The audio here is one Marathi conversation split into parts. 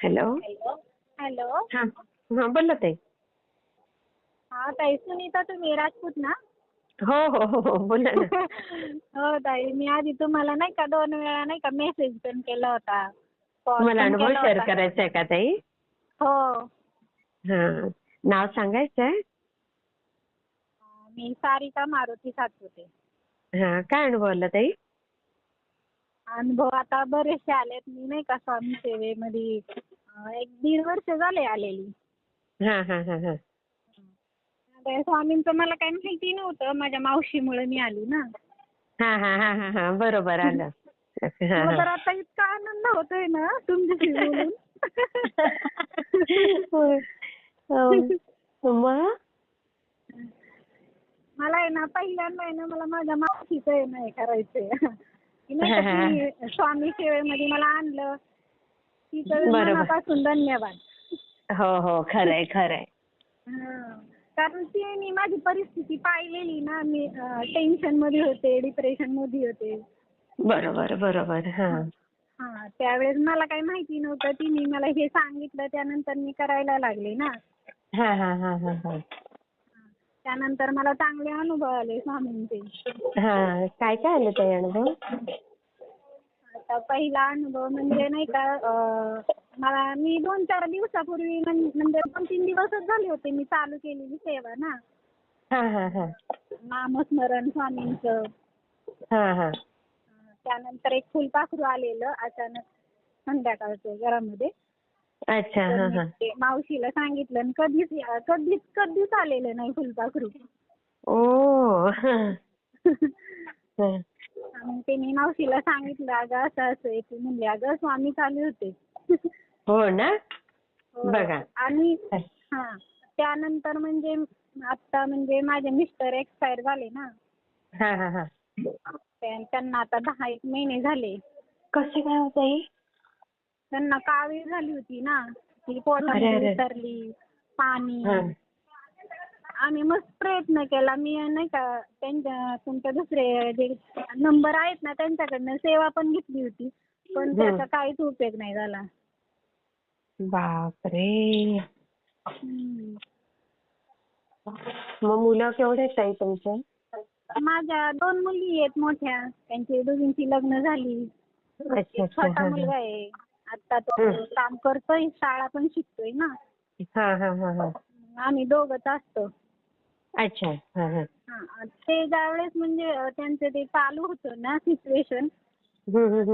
हॅलो? हॅलो? हा. हा बोला ताई. हा ताई सुनीता तुम्ही राजपूत ना? हो हो हो हो बोला ना. हो ताई मी आधी तुम्हाला नाही का दोन वेळा नाही का मेसेज पण केला होता. तुम्हाला पण अनुभव केला शेअर होता. करायचा आहे का ताई? हो. हा नाव सांगायचंय मी सारिका मारुती सातपुते. हा काय अनुभव आला ताई? अनुभव आता बरेचसे आलेत. मी नाही का स्वामी सेवेमध्ये एक दीड वर्ष झाले आलेली. हा हा हा हा. आता स्वामींचं मला काही माहिती नव्हतं. माझ्या मावशीमुळे मी आली ना. हा हा हा हा हा. बरोबर आलं. हा मला तर हा आता इतका आनंद होतोय ना तुमच्याशी बोलून. होय. हो. मग? मला आहे ना पहिल्यांदा आहे ना मला माझ्या मावशीचं आहे ना हे करायचंय. की नाही का तुम्ही स्वामी सेवेमध्ये मला आणलं. तिचं बरोबर. मनापासून धन्यवाद. हो हो खरंय खरंय. हं. कारण तिने माझी परिस्थिती पाहिलेली ना मी टेन्शनमध्ये होते डिप्रेशनमध्ये होते. बरोबर बरोबर हा. हा त्यावेळेस मला काही माहिती नव्हतं. तिने मला हे सांगितलं त्यानंतर मी करायला लागले ना. हा हा हा हा हा. त्यानंतर मला चांगले अनुभव आले स्वामींचे. हा काय काय आलं ताई अनुभव? आता पहिला अनुभव म्हणजे नाही का मला मी दोन चार दिवसापूर्वी म्हण- म्हणजे दोन तीन दिवसच झाले होते मी चालू केलेली सेवा ना. हा हा हा. नामस्मरण स्वामींचं. हा हा. त्यानंतर एक फुलपाखरू आलेलं अचानक संध्याकाळचं घरामध्ये. अच्छा हा हा. ते मावशीला सांगितलं आणि कधीच कधीच कधीच आलेलं नाही फुलपाखरू. ओ. हा. हा. आणि ते मी मावशीला सांगितलं अगं असं असं आहे. ती म्हणली अगं स्वामी चालू होते. हो ना? हो. बघा. आणि हा त्यानंतर म्हणजे आता म्हणजे माझे मिस्टर एक्सपायर झाले ना. हा हा हा. त्या- त्यांना आता दहा एक महिने झाले. कसे काय होत त्यांना कावीळ झाली होती ना. ती अरे, अरे. उतरली पाणी. हा. आम्ही मस्त प्रयत्न केला. मी नाही का त्यांच्या तुमच्या दुसरे जे नंबर आहेत ना त्यांच्याकडनं सेवा पण घेतली होती. पण. त्याचा काहीच उपयोग नाही झाला. बापरे. हम्म. मग मुलं केवढे आहेत ताई तुमचे? माझ्या दोन मुली आहेत मोठ्या. त्यांची दोघींची लग्न झाली. अच्छा एक अच्छा छोटा हा मुलगा आहे. आता तो हम्म. काम करतोय शाळा पण शिकतोय ना. हा हा हा हा. आम्ही दोघंच असतो. अच्छा हा ते ज्यावेळेस म्हणजे त्यांचं ते चालू होतं ना सिच्युएशन.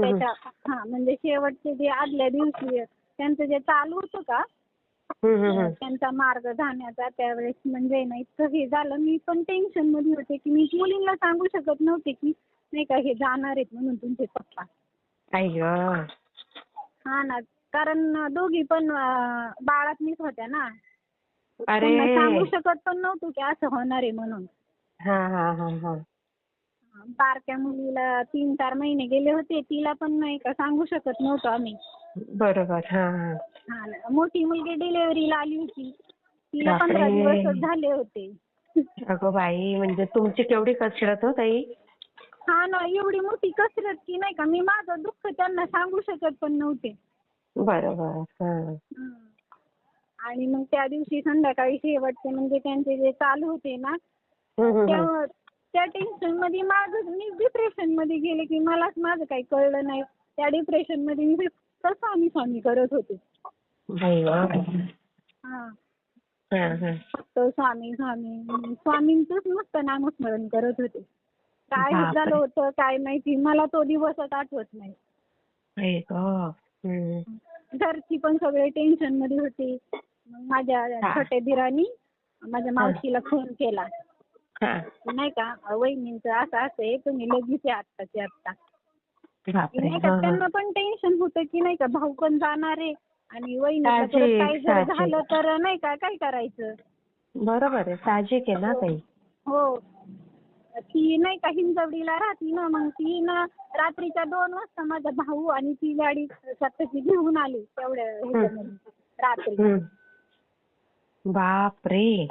त्याच्या हा म्हणजे शेवटचे जे आदल्या दिवशी त्यांचं जे चालू होतं का. त्यांचा मार्ग जाण्याचा त्यावेळेस म्हणजे ना इतकं हे झालं मी पण टेन्शनमध्ये होते की मी मुलींना सांगू शकत नव्हते की नाही का हे जाणार आहेत म्हणून तुमचे पप्पा. हा ना कारण दोघी पण बाळातनीच होत्या ना त्यांना सांगू शकत पण नव्हतो की असं होणार आहे म्हणून. बारक्या मुलीला तीन चार महिने गेले होते तिला पण नाही का सांगू शकत नव्हतो आम्ही. हा हा. हा. मोठी मुलगी डिलिव्हरीला आली होती. तिला. पंधरा दिवसच झाले होते. अगं बाई म्हणजे तुमची केवढी कसरत हो ताई? हा ना एवढी मोठी कसरत की नाही का मी माझं दुःख त्यांना सांगू शकत पण नव्हते. बरोबर. आणि मग त्या दिवशी संध्याकाळी शेवटचे म्हणजे त्यांचे जे चालू होते ना. तेव्हा त्या टेन्शनमध्ये माझं मी डिप्रेशनमध्ये गेले की मलाच माझं काही कळलं नाही त्या डिप्रेशनमध्ये मी फक्त स्वामी स्वामी करत होते. हा फक्त स्वामी स्वामी स्वामींचंच नुसतं नामस्मरण करत होते काय. झालं होतं काय माहिती मला तो दिवसच आठवत नाही. घरची पण सगळे टेन्शनमध्ये होते मग माझ्या. छोट्या दिरानी माझ्या मावशीला फोन केला. नाही का? वहिनींचं असं असं आहे तुम्ही लगेच या आत्ताच्या आत्ता. नाही का? त्यांना पण टेन्शन होतं की नाही का भाऊ पण जाणार आहे आणि वहिनीला काही जर. झालं तर नाही का काय करायचं? बरोबर आहे साहजिक आहे ना ताई. हो. ती नाही का हिंजवडीला राहती ना मग ती ना रात्रीच्या दोन वाजता माझा भाऊ आणि ती गाडी स्वतःची घेऊन आली तेवढ्या ह्याच्यामध्ये रात्री. बापरे.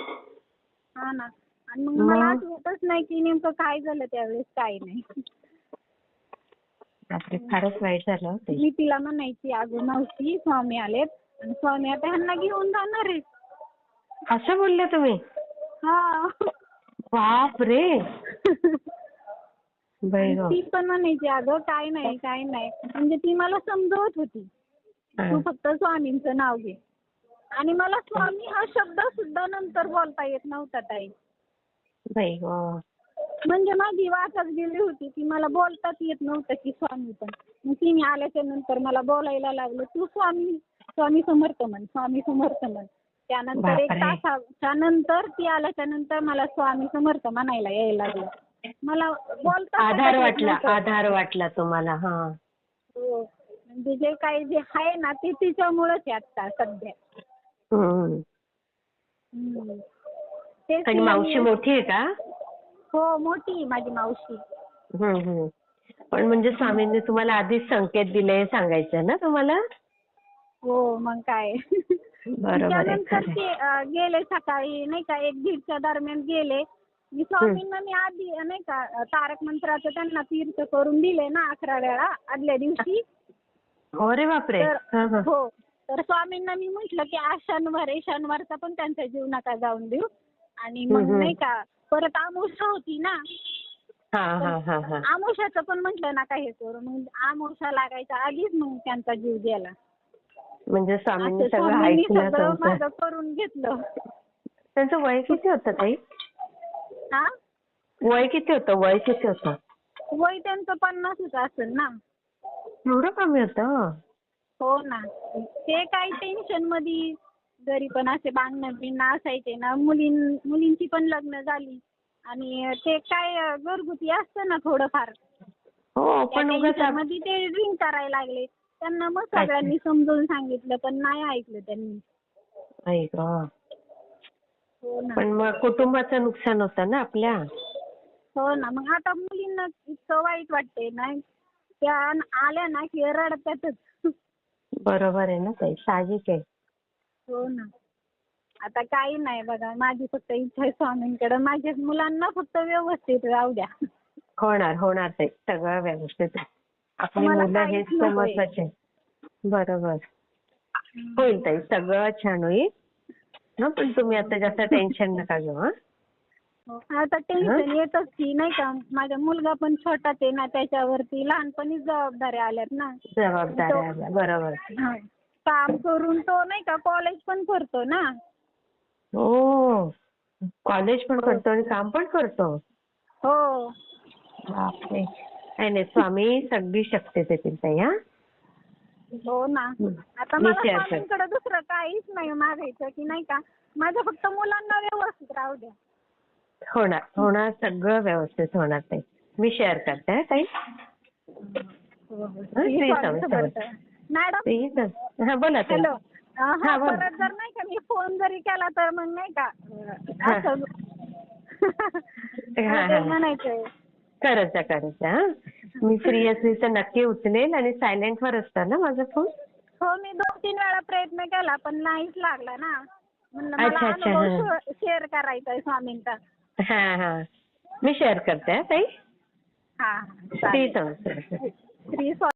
हा ना. आणि मग मला? आठवतच नाही की नेमकं काय झालं त्यावेळेस काय नाही. बापरे फारच वाईट झालं हो ताई मी तिला म्हणायची अगं मावशी स्वामी आलेत आणि स्वामी आता ह्यांना घेऊन जाणार आहे असं बोलले तुम्ही? हा. बाप रे बाई गं. ती पण म्हणायची अगं काय नाही काय नाही. म्हणजे ती मला समजवत होती. तू फक्त स्वामींचं नाव घे. आणि मला स्वामी हा शब्द सुद्धा नंतर बोलता येत नव्हता ताई बाई गं. म्हणजे माझी वाटच गेली होती की मला बोलताच येत नव्हतं की स्वामी पण मग तिने आल्याच्यानंतर मला बोलायला लागलं तू स्वामी स्वामी समर्थ म्हण स्वामी समर्थ म्हण त्यानंतर एक बापरे. तासाच्या नंतर ती आल्याच्यानंतर मला स्वामी समर्थ म्हणायला यायला लागलं मला बोलता आधार वाटला. आधार वाटला तुम्हाला हा हो. म्हणजे जे काही जे आहे ना ते तिच्यामुळेच आहे आता सध्या आणि मावशी मोठी आहे का? हो मोठी आहे माझी मावशी. पण म्हणजे स्वामींनी तुम्हाला आधीच संकेत दिले सांगायचं ना तुम्हाला? हो मग काय. त्यानंतर ते गेले सकाळी नाही का एक दीडच्या दरम्यान गेले. मी स्वामींना मी आधी नाही का तारक मंत्राचं त्यांना तीर्थ करून दिले ना अकरा वेळा आदल्या दिवशी. अरे बापरे. हो. तर स्वामींना मी म्हटलं की आज शनिवार आहे शनिवारचा पण त्यांचा जीव नका जाऊन देऊ. आणि मग. नाही का परत आमुषा होती ना. हा हा हा हा. आमुषाचं पण म्हटलं नका हे करू. मग आमुषा लागायच्या आधीच मग त्यांचा जीव गेला. म्हणजे स्वामींनी असं सगळं स्वामींनी ऐकलं सगळं माझं करून घेतलं. त्यांचं वय किती होतं ताई? हा? वय किती होतं? वय किती होतं? वय त्यांचं पन्नासच असेल ना. एवढं कमी होतं? हो ना. ते काही टेन्शनमध्ये घरी पण असे भांडणं बिणणं असायचे ना. मुलीं मुलींची पण लग्न झाली. आणि ते काय घरगुती असतं ना थोडंफार. हो पण उगाच टेन्शन आप- मध्ये ते ड्रिंक करायला लागले. त्यांना मग अच्छा. सगळ्यांनी समजून सांगितलं पण नाही ऐकलं त्यांनी. आई गं. हो ना. पण मग कुटुंबाचं नुकसान होतं ना आपल्या. हो ना. मग आता मुलींना इतकं वाईट वाटते ना. त्या आल्या ना की रडतातच. बरोबर आहे ना ताई? साहजिक आहे. हो ना. आता काही नाही बघा माझी फक्त इच्छा आहे स्वामींकडे. माझ्या मुलांना फक्त व्यवस्थित राहू द्या. होणार होणार ताई. सगळं व्यवस्थित आहे. आपली मला मुलं हेच काहीच नकोय. आहे. बरोबर. होईल ताई. सगळं छान होईल. ना पण तुम्ही आता जास्त टेन्शन नका घेऊ हा हो. आता टेन्शन येतच की नाही का? माझा मुलगा पण छोटाच आहे ना त्याच्यावरती लहानपणीच जबाबदाऱ्या आल्यात ना. जबाबदाऱ्या आल्या बरोबर. हा. काम करून तो नाही का कॉलेज पण करतो ना. हो. कॉलेज पण करतो आणि काम पण करतो. हो. बापरे. नाही नाही स्वामी सगळी शक्ती देतील ताई हा. हो ना. आता मला. स्वामींकडे दुसरं काहीच नाही मागायचं की नाही का? माझ्या फक्त मुलांना व्यवस्थित राहू द्या. होणार होणार सगळं व्यवस्थित होणार ताई. मी शेअर करते हा ताई. श्री श्री स्वामी स्वामी समर्थ. मॅडम? ते हा बोला ताई. हॅलो. हा, हा बोल. परत जर नाही का मी फोन जरी केला तर मग नाही का? हा. असं. हा, ते. म्हणायचंय. मी फ्री असली तर नक्की उचलेल आणि सायलेंट वर असतं ना माझा फोन हो मी दोन तीन वेळा प्रयत्न केला पण नाहीच लागला ना. म्हणलं अच्छा, मला अच्छा, अनुभव हा. शेअर करायचा आहे स्वामींचा. हा हा. मी शेअर करते हा ताई. हा चालेल.